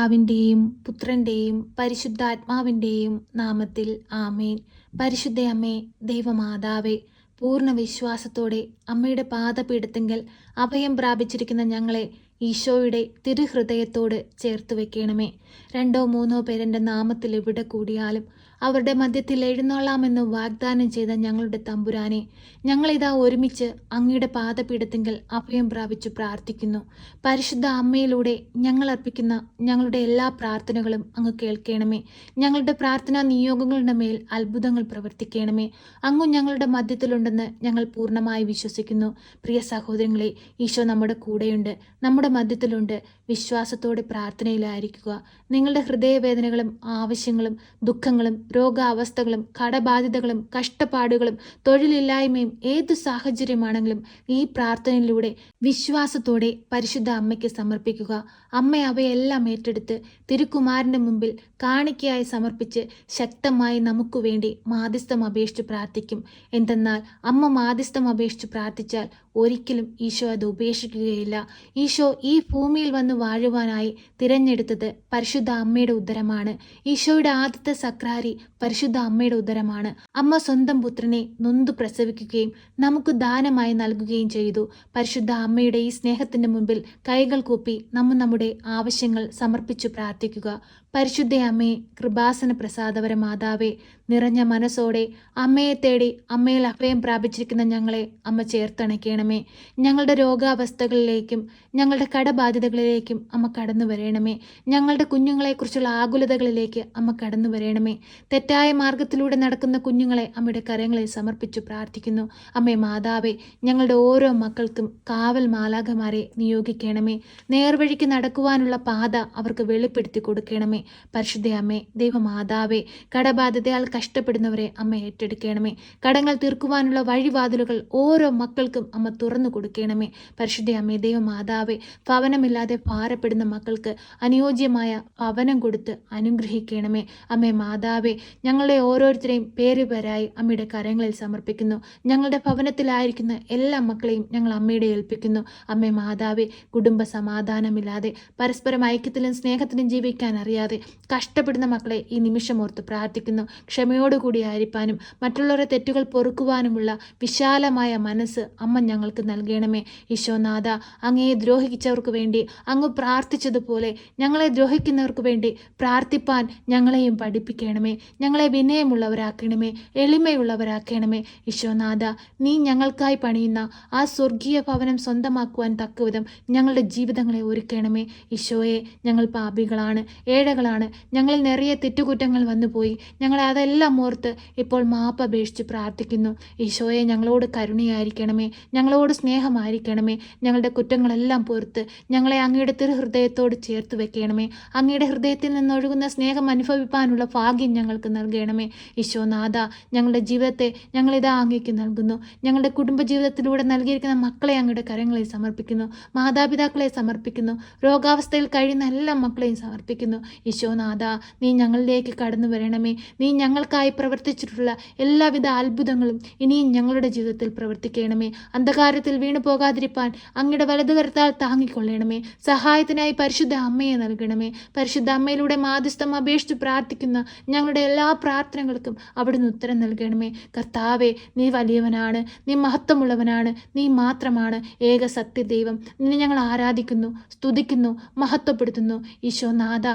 പിതാവിന്റെയും പുത്രന്റെയും പരിശുദ്ധാത്മാവിന്റെയും നാമത്തിൽ ആമേൻ. പരിശുദ്ധ അമ്മേ ദൈവമാതാവേ പൂർണ വിശ്വാസത്തോടെ അമ്മയുടെ പാദപീഠത്തെങ്കിൽ അഭയം പ്രാപിച്ചിരിക്കുന്ന ഞങ്ങളെ ഈശോയുടെ തിരുഹൃദയത്തോട് ചേർത്ത് വെക്കണമേ. രണ്ടോ മൂന്നോ പേരെന്റെ നാമത്തിൽ എവിടെ കൂടിയാലും അവരുടെ മധ്യത്തിൽ എഴുന്നള്ളാമെന്ന് വാഗ്ദാനം ചെയ്ത ഞങ്ങളുടെ തമ്പുരാനെ ഞങ്ങളിതാ ഒരുമിച്ച് അങ്ങയുടെ പാദപീഠത്തിങ്കൽ അഭയം പ്രാപിച്ചു പ്രാർത്ഥിക്കുന്നു. പരിശുദ്ധ അമ്മയിലൂടെ ഞങ്ങൾ അർപ്പിക്കുന്ന ഞങ്ങളുടെ എല്ലാ പ്രാർത്ഥനകളും അങ്ങ് കേൾക്കണമേ. ഞങ്ങളുടെ പ്രാർത്ഥനാ നിയോഗങ്ങളുടെ മേൽ അത്ഭുതങ്ങൾ പ്രവർത്തിക്കണമേ. അങ്ങ് ഞങ്ങളുടെ മധ്യത്തിലുണ്ടെന്ന് ഞങ്ങൾ പൂർണമായി വിശ്വസിക്കുന്നു. പ്രിയ സഹോദരങ്ങളെ ഈശോ നമ്മുടെ കൂടെയുണ്ട്. നമ്മുടെ മധ്യത്തിലുണ്ട്. വിശ്വാസത്തോടെ പ്രാർത്ഥനയിലായിരിക്കുക. നിങ്ങളുടെ ഹൃദയവേദനകളും ആവശ്യങ്ങളും ദുഃഖങ്ങളും രോഗാവസ്ഥകളും കടബാധിതകളും കഷ്ടപ്പാടുകളും തൊഴിലില്ലായ്മയും ഏതു സാഹചര്യമാണെങ്കിലും ഈ പ്രാർത്ഥനയിലൂടെ വിശ്വാസത്തോടെ പരിശുദ്ധ അമ്മയ്ക്ക് സമർപ്പിക്കുക. അമ്മ അവയെല്ലാം ഏറ്റെടുത്ത് തിരുക്കുമാരന്റെ മുമ്പിൽ കാണിക്കയായി സമർപ്പിച്ച് ശക്തമായി നമുക്ക് വേണ്ടി മാധ്യസ്ഥം അപേക്ഷിച്ച് പ്രാർത്ഥിക്കും. എന്തെന്നാൽ അമ്മ മാധ്യസ്ഥം അപേക്ഷിച്ച് പ്രാർത്ഥിച്ചാൽ ഒരിക്കലും ഈശോ അത് ഉപേക്ഷിക്കുകയില്ല. ഈശോ ഈ ഭൂമിയിൽ വന്ന് വാഴുവാനായി തിരഞ്ഞെടുത്തത് പരിശുദ്ധ അമ്മയുടെ ഉദരമാണ്. ഈശോയുടെ ആദ്യത്തെ സക്രാരി പരിശുദ്ധ അമ്മയുടെ ഉദരമാണ്. അമ്മ സ്വന്തം പുത്രനെ നൊന്തു പ്രസവിക്കുകയും നമുക്ക് ദാനമായി നൽകുകയും ചെയ്തു. പരിശുദ്ധ അമ്മയുടെ ഈ സ്നേഹത്തിന്റെ മുമ്പിൽ കൈകൾ കൂപ്പി നമ്മ നമ്മുടെ ആവശ്യങ്ങൾ സമർപ്പിച്ചു പ്രാർത്ഥിക്കുക. പരിശുദ്ധ അമ്മേ കൃപാസന പ്രസാദവര മാതാവേ നിറഞ്ഞ മനസ്സോടെ അമ്മയെ തേടി അമ്മയിൽ അഭയം പ്രാപിച്ചിരിക്കുന്ന ഞങ്ങളെ അമ്മ ചേർത്തണയ്ക്കണമേ. ഞങ്ങളുടെ രോഗാവസ്ഥകളിലേക്കും ഞങ്ങളുടെ കടബാധ്യതകളിലേക്കും അമ്മ കടന്നു വരയണമേ ഞങ്ങളുടെ കുഞ്ഞുങ്ങളെക്കുറിച്ചുള്ള ആകുലതകളിലേക്ക് അമ്മ കടന്നു വരയണമേ തെറ്റായ മാർഗത്തിലൂടെ നടക്കുന്ന കുഞ്ഞുങ്ങളെ അമ്മയുടെ കരങ്ങളിൽ സമർപ്പിച്ചു പ്രാർത്ഥിക്കുന്നു. അമ്മേ മാതാവേ ഞങ്ങളുടെ ഓരോ മക്കൾക്കും കാവൽ മാലാഖമാരെ നിയോഗിക്കണമേ. നേർവഴിക്ക് നടക്കുവാനുള്ള പാത അവർക്ക് വെളിപ്പെടുത്തി കൊടുക്കണമേ. പരിശുദ്ധ അമ്മേ ദൈവമാതാവേ കടബാധ്യതയാൽ കഷ്ടപ്പെടുന്നവരെ അമ്മ ഏറ്റെടുക്കണമേ. കടങ്ങൾ തീർക്കുവാനുള്ള വഴിവാതിലുകൾ ഓരോ മക്കൾക്കും അമ്മ തുറന്നു കൊടുക്കണമേ. പരിശുദ്ധ അമ്മേ ദൈവമാതാവേ ഭവനമില്ലാതെ ഭാരപ്പെടുന്ന മക്കൾക്ക് അനുയോജ്യമായ ഭവനം കൊടുത്ത് അനുഗ്രഹിക്കണമേ. അമ്മേ മാതാവേ ഞങ്ങളെ ഓരോരുത്തരെയും പേരുപേരായി അമ്മയുടെ കരങ്ങളിൽ സമർപ്പിക്കുന്നു. ഞങ്ങളുടെ ഭവനത്തിലായിരിക്കുന്ന എല്ലാ മക്കളെയും ഞങ്ങൾ അമ്മയുടെ ഏൽപ്പിക്കുന്നു. അമ്മേ മാതാവേ കുടുംബ സമാധാനമില്ലാതെ പരസ്പരം ഐക്യത്തിലും സ്നേഹത്തിലും ജീവിക്കാൻ അറിയാതെ കഷ്ടപ്പെടുന്ന മക്കളെ ഈ നിമിഷം ഓർത്ത് പ്രാർത്ഥിക്കുന്നു. ക്ഷമയോടുകൂടി ആയിരിക്കാനും മറ്റുള്ളവരുടെ തെറ്റുകൾ പൊറുക്കുവാനുമുള്ള വിശാലമായ മനസ്സ് അമ്മ ഞങ്ങൾക്ക് നൽകണമേ. ഈശോനാഥ അങ്ങയെ ദ്രോഹിച്ചവർക്ക് വേണ്ടി അങ്ങ് പ്രാർത്ഥിച്ചതുപോലെ ഞങ്ങളെ ദ്രോഹിക്കുന്നവർക്ക് വേണ്ടി പ്രാർത്ഥിപ്പാൻ ഞങ്ങളെയും പഠിപ്പിക്കണമേ. ഞങ്ങളെ വിനയമുള്ളവരാക്കണമേ എളിമയുള്ളവരാക്കണമേ. ഈശോനാഥ നീ ഞങ്ങൾക്കായി പണിയുന്ന ആ സ്വർഗീയ ഭവനം സ്വന്തമാക്കുവാൻ തക്കവിധം ഞങ്ങളുടെ ജീവിതങ്ങളെ ഒരുക്കണമേ. ഈശോയെ ഞങ്ങൾ പാപികളാണ്. ഏഴകളാണ് ഞങ്ങളിൽ നിറയെ തെറ്റുകുറ്റങ്ങൾ വന്നുപോയി ഞങ്ങളെ അതെല്ലാം ഓർത്ത് ഇപ്പോൾ മാപ്പ് അപേക്ഷിച്ച് പ്രാർത്ഥിക്കുന്നു. ഈശോയെ ഞങ്ങളോട് കരുണയായിരിക്കണമേ. ഞങ്ങളോട് സ്നേഹമായിരിക്കണമേ. ഞങ്ങളുടെ കുറ്റങ്ങളെല്ലാം പൊറുത്ത് ഞങ്ങളെ അങ്ങയുടെ തിരുഹൃദയത്തോട് ചേർത്ത് വെക്കണമേ. അങ്ങയുടെ ഹൃദയത്തിൽ നിന്നൊഴുകുന്ന സ്നേഹം അനുഭവിപ്പാനുള്ള ഭാഗ്യം ഞങ്ങൾക്ക് നൽകണമേ. ഈശോനാഥ ഞങ്ങളുടെ ജീവിതത്തെ ഞങ്ങളിതാ അങ്ങേക്ക് നൽകുന്നു. ഞങ്ങളുടെ കുടുംബജീവിതത്തിലൂടെ നൽകിയിരിക്കുന്ന മക്കളെ അങ്ങയുടെ കരങ്ങളിൽ സമർപ്പിക്കുന്നു. മാതാപിതാക്കളെ സമർപ്പിക്കുന്നു. രോഗാവസ്ഥയിൽ കഴിയുന്ന എല്ലാ മക്കളെയും സമർപ്പിക്കുന്നു. ഈശോനാഥ നീ ഞങ്ങളിലേക്ക് കടന്നു വരണമേ. നീ ഞങ്ങൾക്കായി പ്രവർത്തിച്ചിട്ടുള്ള എല്ലാവിധ അത്ഭുതങ്ങളും ഇനിയും ഞങ്ങളുടെ ജീവിതത്തിൽ പ്രവർത്തിക്കണമേ. അന്ധകാരത്തിൽ വീണു പോകാതിരിപ്പാൻ അങ്ങയുടെ വലതുകരത്താൽ താങ്ങിക്കൊള്ളണമേ. സഹായത്തിനായി പരിശുദ്ധ അമ്മയെ നൽകണമേ. പരിശുദ്ധ അമ്മയിലൂടെ മാധ്യസ്ഥം അപേക്ഷിച്ച് പ്രാർത്ഥിക്കുന്ന ഞങ്ങളുടെ എല്ലാ പ്രാർത്ഥനകൾക്കും അവിടുന്ന് ഉത്തരം നൽകണമേ. കർത്താവെ നീ വലിയവനാണ് നീ മഹത്വമുള്ളവനാണ് നീ മാത്രമാണ് ഏക സത്യദൈവം. നിന്നെ ഞങ്ങൾ ആരാധിക്കുന്നു സ്തുതിക്കുന്നു മഹത്വപ്പെടുത്തുന്നു. ഈശോനാഥ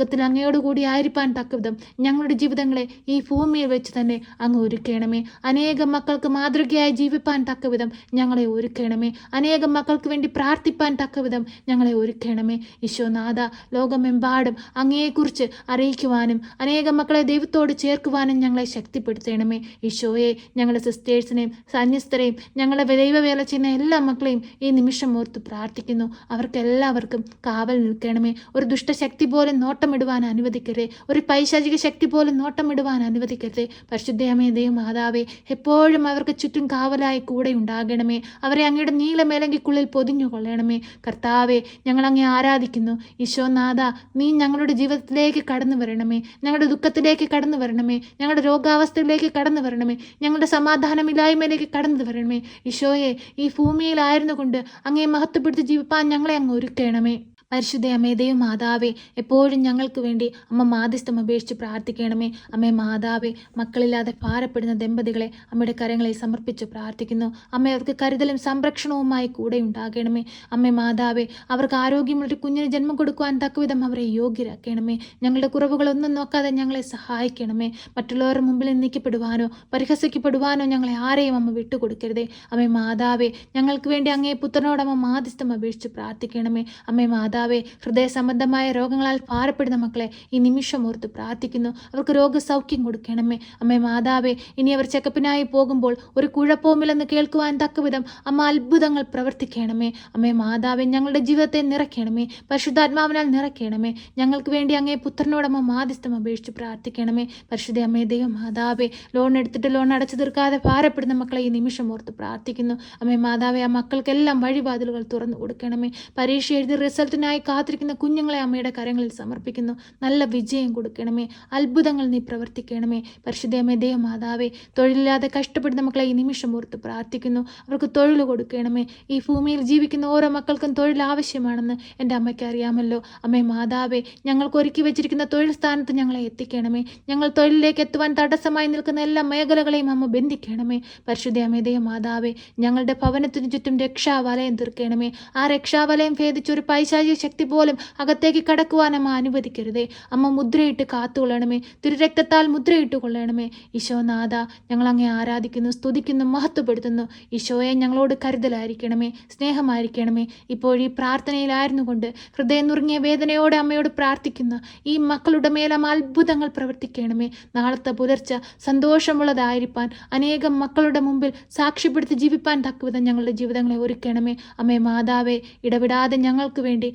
സ്വർഗത്തിൽ അങ്ങയോടുകൂടി ആയിരിക്കാൻ തക്കവിധം ഞങ്ങളുടെ ജീവിതങ്ങളെ ഈ ഭൂമിയിൽ വെച്ച് തന്നെ അങ്ങ് ഒരുക്കണമേ. അനേകം മക്കൾക്ക് മാതൃകയായി ജീവിപ്പാൻ തക്കവിധം ഞങ്ങളെ ഒരുക്കണമേ. അനേകം മക്കൾക്ക് വേണ്ടി പ്രാർത്ഥിപ്പാൻ തക്കവിധം ഞങ്ങളെ ഒരുക്കണമേ. ഈശോനാഥ ലോകമെമ്പാടും അങ്ങയെക്കുറിച്ച് അറിയിക്കുവാനും അനേകം മക്കളെ ദൈവത്തോട് ചേർക്കുവാനും ഞങ്ങളെ ശക്തിപ്പെടുത്തണമേ. ഈശോയെ ഞങ്ങളുടെ സിസ്റ്റേഴ്സിനെയും സന്യസ്തരെയും ഞങ്ങളുടെ ദൈവവേല ചെയ്യുന്ന എല്ലാ മക്കളെയും ഈ നിമിഷം ഓർത്ത് പ്രാർത്ഥിക്കുന്നു. അവർക്കെല്ലാവർക്കും കാവൽ നിൽക്കണമേ. ഒരു ദുഷ്ടശക്തി പോലും നോട്ടമിടുവാൻ അനുവദിക്കരുതേ. ഒരു പൈശാചിക ശക്തി പോലും നോട്ടമിടുവാൻ അനുവദിക്കരുതേ. പരിശുദ്ധയമേ ദൈവം മാതാവേ എപ്പോഴും അവർക്ക് ചുറ്റും കാവലായി കൂടെ ഉണ്ടാകണമേ. അവരെ അങ്ങയുടെ നീലമേലങ്കിക്കുള്ളിൽ പൊതിഞ്ഞു കൊള്ളണമേ കർത്താവെ ഞങ്ങൾ അങ്ങേ ആരാധിക്കുന്നു. ഈശോനാഥ നീ ഞങ്ങളുടെ ജീവിതത്തിലേക്ക് കടന്നു വരണമേ. ഞങ്ങളുടെ ദുഃഖത്തിലേക്ക് കടന്നു വരണമേ. ഞങ്ങളുടെ രോഗാവസ്ഥയിലേക്ക് കടന്നു വരണമേ. ഞങ്ങളുടെ സമാധാനമില്ലായ്മയിലേക്ക് കടന്നു വരണമേ. ഈശോയെ ഈ ഭൂമിയിലായിരുന്നു കൊണ്ട് അങ്ങേ മഹത്വപ്പെടുത്തി ജീവിപ്പാൻ ഞങ്ങളെ അങ്ങ് ഒരുക്കണമേ. പരിശുദ്ധ അമ്മേ ദൈവ മാതാവേ എപ്പോഴും ഞങ്ങൾക്ക് വേണ്ടി അമ്മ മാധ്യസ്ഥം അപേക്ഷിച്ച് പ്രാർത്ഥിക്കണമേ. അമ്മേ മാതാവേ മക്കളില്ലാതെ ഭാരപ്പെടുന്ന ദമ്പതികളെ അമ്മയുടെ കരങ്ങളിൽ സമർപ്പിച്ച് പ്രാർത്ഥിക്കുന്നു. അമ്മ അവർക്ക് കരുതലും സംരക്ഷണവുമായി കൂടെ ഉണ്ടാകണമേ. അമ്മേ മാതാവേ അവർക്ക് ആരോഗ്യമുള്ളൊരു കുഞ്ഞിന് ജന്മം കൊടുക്കുവാൻ തക്കവിധം അവരെ യോഗ്യരാക്കണമേ. ഞങ്ങളുടെ കുറവുകളൊന്നും നോക്കാതെ ഞങ്ങളെ സഹായിക്കണമേ. മറ്റുള്ളവരുടെ മുമ്പിൽ നിന്ദിക്കപ്പെടുവാനോ പരിഹസിക്കപ്പെടുവാനോ ഞങ്ങളെ ആരെയും അമ്മ വിട്ടുകൊടുക്കരുതേ. അമ്മേ മാതാവേ ഞങ്ങൾക്ക് വേണ്ടി അങ്ങേ പുത്രനോട് അമ്മ മാധ്യസ്ഥം അപേക്ഷിച്ച് പ്രാർത്ഥിക്കണമേ. അമ്മേ മാതാവേ ഹൃദയ സംബന്ധമായ രോഗങ്ങളാൽ ഭാരപ്പെടുന്ന മക്കളെ ഈ നിമിഷം ഓർത്ത് പ്രാർത്ഥിക്കുന്നു. അവർക്ക് രോഗസൗഖ്യം കൊടുക്കണമേ. അമ്മേ മാതാവേ ഇനി അവർ ചെക്കപ്പിനായി പോകുമ്പോൾ ഒരു കുഴപ്പവുമില്ലെന്ന് കേൾക്കുവാൻ തക്കവിധം അമ്മ അത്ഭുതങ്ങൾ പ്രവർത്തിക്കണമേ. അമ്മേ മാതാവെ ഞങ്ങളുടെ ജീവിതത്തെ നിറയ്ക്കണമേ. പരിശുദ്ധാത്മാവിനാൽ നിറയ്ക്കണമേ. ഞങ്ങൾക്ക് വേണ്ടി അങ്ങേ പുത്രനോടമ്മ മാധ്യസ്ഥം അപേക്ഷിച്ച് പ്രാർത്ഥിക്കണമേ. പരിശുദ്ധ അമ്മേ ദൈവം മാതാവേ ലോൺ എടുത്തിട്ട് ലോൺ അടച്ചു തീർക്കാതെ ഭാരപ്പെടുന്ന മക്കളെ ഈ നിമിഷം ഓർത്ത് പ്രാർത്ഥിക്കുന്നു. അമ്മേ മാതാവേ ആ മക്കൾക്കെല്ലാം വഴിവാതിലുകൾ തുറന്നു കൊടുക്കണമേ. പരീക്ഷ എഴുതി റിസൾട്ടിനായി കാത്തിരിക്കുന്ന കുഞ്ഞുങ്ങളെ അമ്മയുടെ കരങ്ങളിൽ സമർപ്പിക്കുന്നു. നല്ല വിജയം കൊടുക്കണമേ. അത്ഭുതങ്ങൾ നീ പ്രവർത്തിക്കണമേ. പരിശുദ്ധമേ ദേവ മാതാവേ തൊഴിലില്ലാതെ കഷ്ടപ്പെടുന്ന മക്കളെ ഈ നിമിഷം ഓർത്ത് പ്രാർത്ഥിക്കുന്നു. അവർക്ക് തൊഴിൽ കൊടുക്കണമേ. ഈ ഭൂമിയിൽ ജീവിക്കുന്ന ഓരോ മക്കൾക്കും തൊഴിൽ ആവശ്യമാണെന്ന് എന്റെ അമ്മയ്ക്ക് അറിയാമല്ലോ. അമ്മേ മാതാവേ ഞങ്ങൾക്ക് ഒരുക്കി വെച്ചിരിക്കുന്ന തൊഴിൽ സ്ഥാനത്ത് ഞങ്ങളെ എത്തിക്കണമേ. ഞങ്ങൾ തൊഴിലിലേക്ക് എത്തുവാൻ തടസ്സമായി നിൽക്കുന്ന എല്ലാ മേഖലകളെയും അമ്മ ബന്ധിക്കണമേ. പരിശുദ്ധമേ ദേവ മാതാവേ ഞങ്ങളുടെ ഭവനത്തിനു ചുറ്റും രക്ഷാവലയം തീർക്കണമേ. ആ രക്ഷാവലയം ഭേദിച്ചൊരു പൈശാചി ശക്തി പോലും അകത്തേക്ക് കടക്കുവാൻ അമ്മ അനുവദിക്കരുതേ. അമ്മ മുദ്രയിട്ട് കാത്തുകൊള്ളണമേ. തിരുരക്തത്താൽ മുദ്രയിട്ട് കൊള്ളണമേ. ഈശോനാഥ ഞങ്ങൾ അങ്ങേ ആരാധിക്കുന്നു സ്തുതിക്കുന്നു മഹത്വപ്പെടുത്തുന്നു. ഈശോയെ ഞങ്ങളോട് കരുതലായിരിക്കണമേ സ്നേഹമായിരിക്കണമേ. ഇപ്പോൾ ഈ പ്രാർത്ഥനയിലായിരുന്നു കൊണ്ട് ഹൃദയം നുറുങ്ങിയ വേദനയോടെ അമ്മയോട് പ്രാർത്ഥിക്കുന്ന ഈ മക്കളുടെ മേലും അത്ഭുതങ്ങൾ പ്രവർത്തിക്കണമേ. നാളത്തെ പുലർച്ച സന്തോഷമുള്ളതായിരിക്കാൻ അനേകം മക്കളുടെ മുമ്പിൽ സാക്ഷ്യപ്പെടുത്തി ജീവിപ്പാൻ തക്കവിധം ഞങ്ങളുടെ ജീവിതങ്ങളെ ഒരുക്കണമേ. അമ്മേ മാതാവേ ഇടപെടാതെ ഞങ്ങൾക്ക് വേണ്ടി